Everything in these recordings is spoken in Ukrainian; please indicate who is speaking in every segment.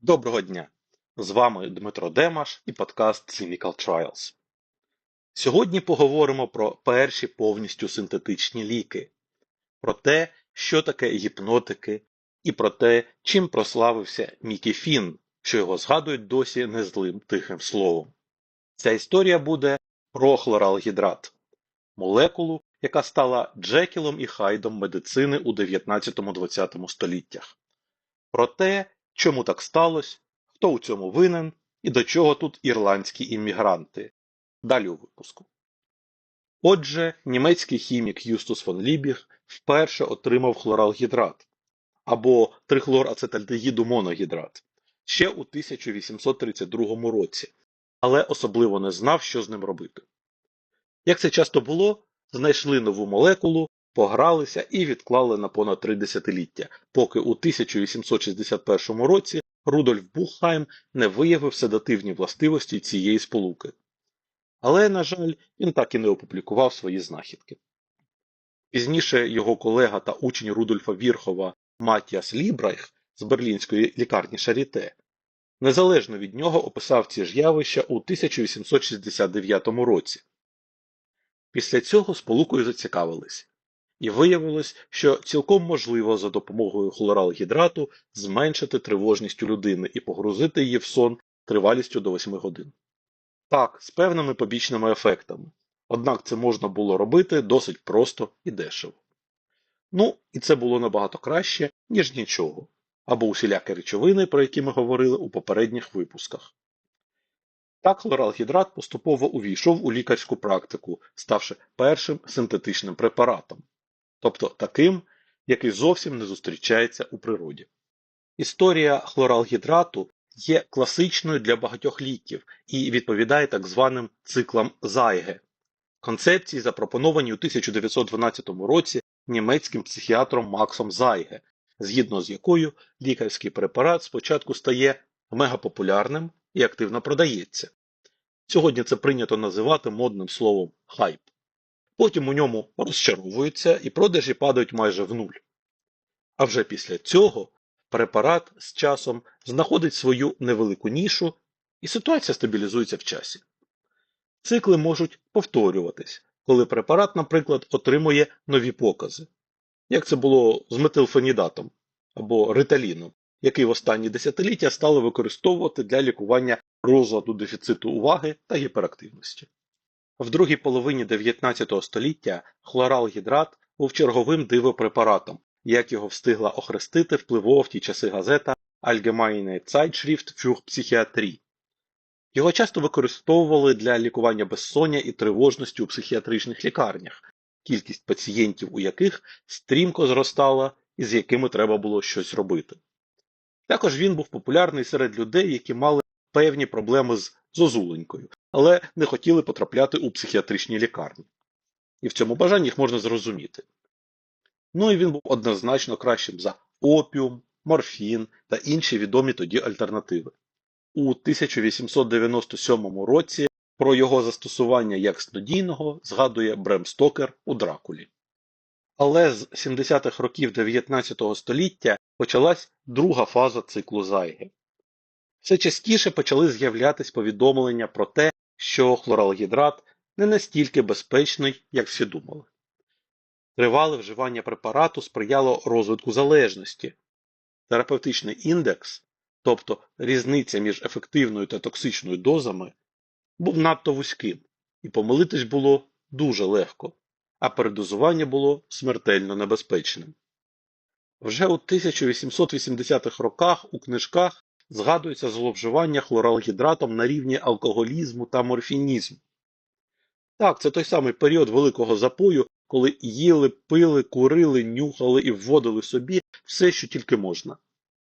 Speaker 1: Доброго дня! З вами Дмитро Демаш і подкаст Clinical Trials. Сьогодні поговоримо про перші повністю синтетичні ліки, про те, що таке гіпнотики, і про те, чим прославився Мікі Фін, що його згадують досі незлим тихим словом. Ця історія буде про хлоралгідрат, молекулу, яка стала Джекілом і Хайдом медицини у 19-20 століттях. Про те, чому так сталося, хто у цьому винен і до чого тут ірландські іммігранти. Далі у випуску. Отже, німецький хімік Юстус фон Лібіг вперше отримав хлоралгідрат або трихлорацетальдегіду моногідрат ще у 1832 році, але особливо не знав, що з ним робити. Як це часто було, знайшли нову молекулу, погралися і відклали на понад три десятиліття, поки у 1861 році Рудольф Бухайм не виявив седативні властивості цієї сполуки. Але, на жаль, він так і не опублікував свої знахідки. Пізніше його колега та учень Рудольфа Вірхова Матіас Лібрайх з берлінської лікарні Шаріте незалежно від нього описав ці ж явища у 1869 році. Після цього сполукою зацікавились, і виявилось, що цілком можливо за допомогою хлоралгідрату зменшити тривожність у людини і погрузити її в сон тривалістю до 8 годин. Так, з певними побічними ефектами. Однак це можна було робити досить просто і дешево. Ну, і це було набагато краще, ніж нічого, або усілякі речовини, про які ми говорили у попередніх випусках. Так хлоралгідрат поступово увійшов у лікарську практику, ставши першим синтетичним препаратом, тобто таким, який зовсім не зустрічається у природі. Історія хлоралгідрату є класичною для багатьох ліків і відповідає так званим циклам Зайге, концепції, запропоновані у 1912 році німецьким психіатром Максом Зайге, згідно з якою лікарський препарат спочатку стає мегапопулярним і активно продається. Сьогодні це прийнято називати модним словом хайп. Потім у ньому розчаровуються і продажі падають майже в нуль. А вже після цього препарат з часом знаходить свою невелику нішу і ситуація стабілізується в часі. Цикли можуть повторюватись, коли препарат, наприклад, отримує нові покази, як це було з метилфенідатом або риталіном, який в останні десятиліття стали використовувати для лікування розладу дефіциту уваги та гіперактивності. В другій половині 19 століття хлоралгідрат був черговим дивопрепаратом, як його встигла охрестити впливова в ті часи газета Allgemeine Zeitschrift für Psychiatrie. Його часто використовували для лікування безсоння і тривожності у психіатричних лікарнях, кількість пацієнтів у яких стрімко зростала і з якими треба було щось робити. Також він був популярний серед людей, які мали певні проблеми з зозуленькою, але не хотіли потрапляти у психіатричні лікарні. І в цьому бажанні їх можна зрозуміти. Ну і він був однозначно кращим за опіум, морфін та інші відомі тоді альтернативи. У 1897 році про його застосування як снодійного згадує Брем Стокер у Дракулі. Але з 70-х років 19 століття почалась друга фаза циклу Зайги. Все частіше почали з'являтись повідомлення про те, що хлоралгідрат не настільки безпечний, як всі думали. Тривале вживання препарату сприяло розвитку залежності. Терапевтичний індекс, тобто різниця між ефективною та токсичною дозами, був надто вузьким, і помилитись було дуже легко, а передозування було смертельно небезпечним. Вже у 1880-х роках у книжках згадується зловживання хлоралгідратом на рівні алкоголізму та морфінізму. Так, це той самий період великого запою, коли їли, пили, курили, нюхали і вводили собі все, що тільки можна,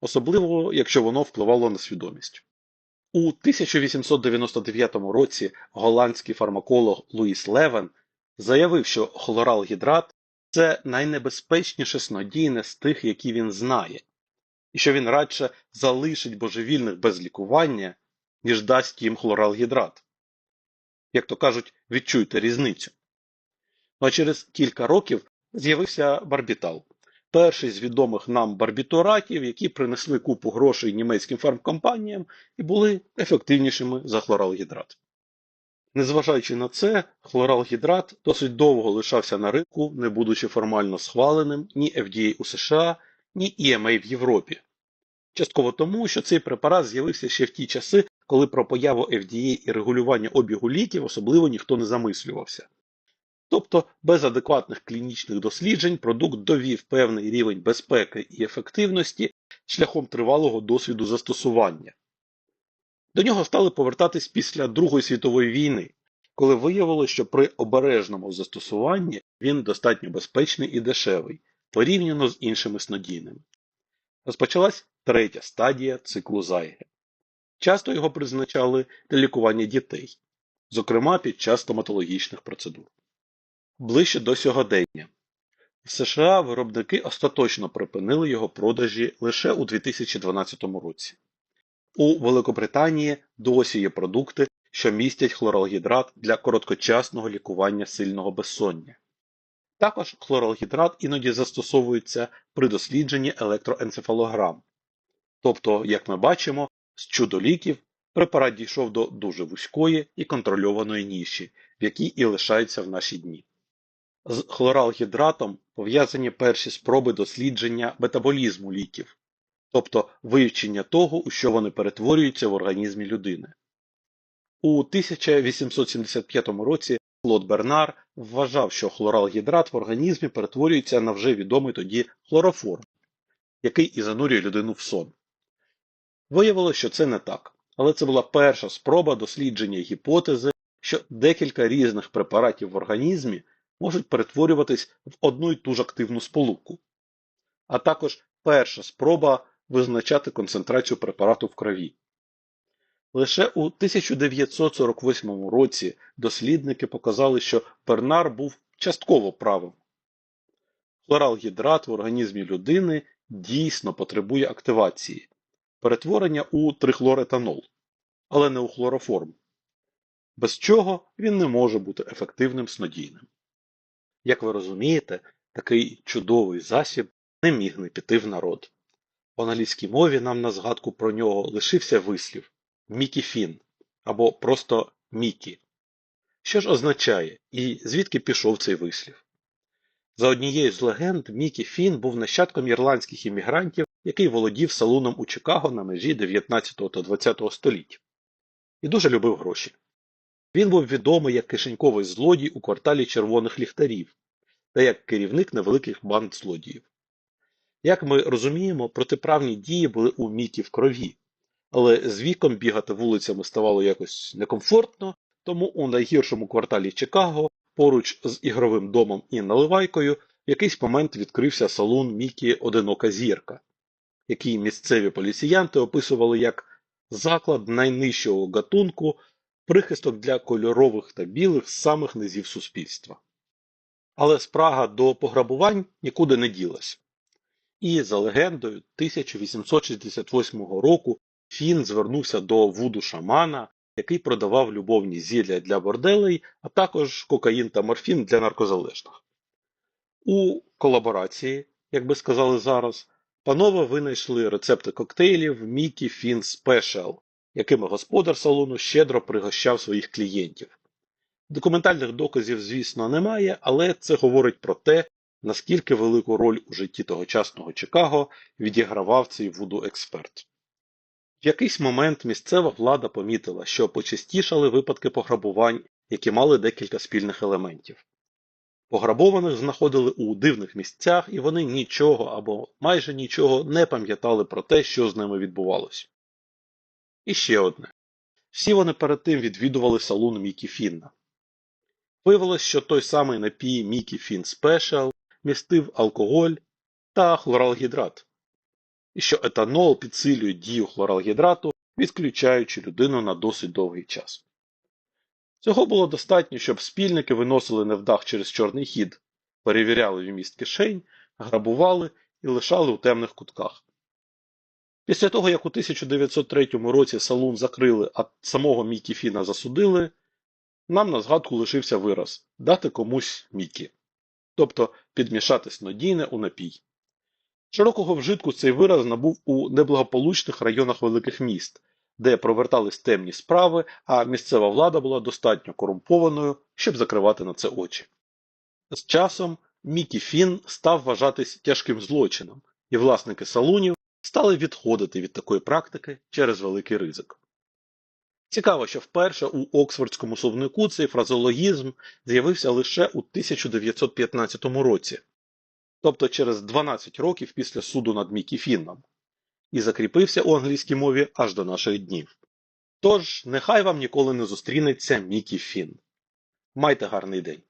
Speaker 1: особливо якщо воно впливало на свідомість. У 1899 році голландський фармаколог Луїс Левен заявив, що хлоралгідрат це найнебезпечніше снодійне з тих, які він знає, і що він радше залишить божевільних без лікування, ніж дасть їм хлоралгідрат. Як то кажуть, відчуйте різницю. Ну а через кілька років з'явився барбітал, перший з відомих нам барбітуратів, які принесли купу грошей німецьким фармкомпаніям і були ефективнішими за хлоралгідрат. Незважаючи на це, хлоралгідрат досить довго лишався на ринку, не будучи формально схваленим ні FDA у США, ні EMA в Європі. Частково тому, що цей препарат з'явився ще в ті часи, коли про появу FDA і регулювання обігу ліків особливо ніхто не замислювався. Тобто без адекватних клінічних досліджень продукт довів певний рівень безпеки і ефективності шляхом тривалого досвіду застосування. До нього стали повертатись після Другої світової війни, коли виявилося, що при обережному застосуванні він достатньо безпечний і дешевий, порівняно з іншими снодійними. Розпочалась третя стадія циклу Зайге. Часто його призначали для лікування дітей, зокрема під час стоматологічних процедур. Ближче до сьогодення. В США виробники остаточно припинили його продажі лише у 2012 році. У Великобританії досі є продукти, що містять хлоралгідрат для короткочасного лікування сильного безсоння. Також хлоралгідрат іноді застосовується при дослідженні електроенцефалограм. Тобто, як ми бачимо, з чудо-ліків препарат дійшов до дуже вузької і контрольованої ніші, в якій і лишається в наші дні. З хлоралгідратом пов'язані перші спроби дослідження метаболізму ліків, тобто вивчення того, у що вони перетворюються в організмі людини. У 1875 році Клод Бернар вважав, що хлоралгідрат в організмі перетворюється на вже відомий тоді хлороформ, який і занурює людину в сон. Виявилося, що це не так, але це була перша спроба дослідження гіпотези, що декілька різних препаратів в організмі можуть перетворюватись в одну й ту ж активну сполуку, а також перша спроба визначати концентрацію препарату в крові. Лише у 1948 році дослідники показали, що Бернар був частково правим. Хлоралгідрат в організмі людини дійсно потребує активації, перетворення у трихлоретанол, але не у хлороформ, без чого він не може бути ефективним снодійним. Як ви розумієте, такий чудовий засіб не міг не піти в народ. В англійській мові нам на згадку про нього лишився вислів Мікі Фін або просто Мікі. Що ж означає і звідки пішов цей вислів? За однією з легенд, Мікі Фін був нащадком ірландських іммігрантів, який володів салуном у Чикаго на межі 19 та 20 століття. І дуже любив гроші. Він був відомий як кишеньковий злодій у кварталі червоних ліхтарів та як керівник невеликих банд злодіїв. Як ми розуміємо, протиправні дії були у Мікі в крові, але з віком бігати вулицями ставало якось некомфортно, тому у найгіршому кварталі Чикаго, поруч з ігровим домом і наливайкою, в якийсь момент відкрився салон Мікі Одинока зірка, який місцеві поліціянти описували як заклад найнижчого гатунку, прихисток для кольорових та білих з самих низів суспільства. Але спрага до пограбувань нікуди не ділась. І за легендою 1868 року Фін звернувся до вуду шамана, який продавав любовні зілля для борделей, а також кокаїн та морфін для наркозалежних. У колаборації, як би сказали зараз, панове винайшли рецепти коктейлів Мікі Фін Спешал, якими господар салону щедро пригощав своїх клієнтів. Документальних доказів, звісно, немає, але це говорить про те, наскільки велику роль у житті тогочасного Чикаго відігравав цей вуду експерт. В якийсь момент місцева влада помітила, що почастішали випадки пограбувань, які мали декілька спільних елементів. Пограбованих знаходили у дивних місцях, і вони нічого або майже нічого не пам'ятали про те, що з ними відбувалося. І ще одне. Всі вони перед тим відвідували салон Мікі Фінна. Виявилось, що той самий напій Мікі Фін Спешал містив алкоголь та хлоралгідрат, що етанол підсилює дію хлоралгідрату, відключаючи людину на досить довгий час. Цього було достатньо, щоб спільники виносили невдах через чорний хід, перевіряли вміст кишень, грабували і лишали у темних кутках. Після того, як у 1903 році салун закрили, а самого Мікі Фіна засудили, нам на згадку лишився вираз дати комусь Мікі, тобто підмішати снодійне у напій. Широкого вжитку цей вираз набув у неблагополучних районах великих міст, де провертались темні справи, а місцева влада була достатньо корумпованою, щоб закривати на це очі. З часом Мікі Фін став вважатись тяжким злочином, і власники салунів стали відходити від такої практики через великий ризик. Цікаво, що вперше у Оксфордському словнику цей фразеологізм з'явився лише у 1915 році, тобто через 12 років після суду над Мікі Фінном, і закріпився у англійській мові аж до наших днів. Тож, нехай вам ніколи не зустрінеться Мікі Фін. Майте гарний день!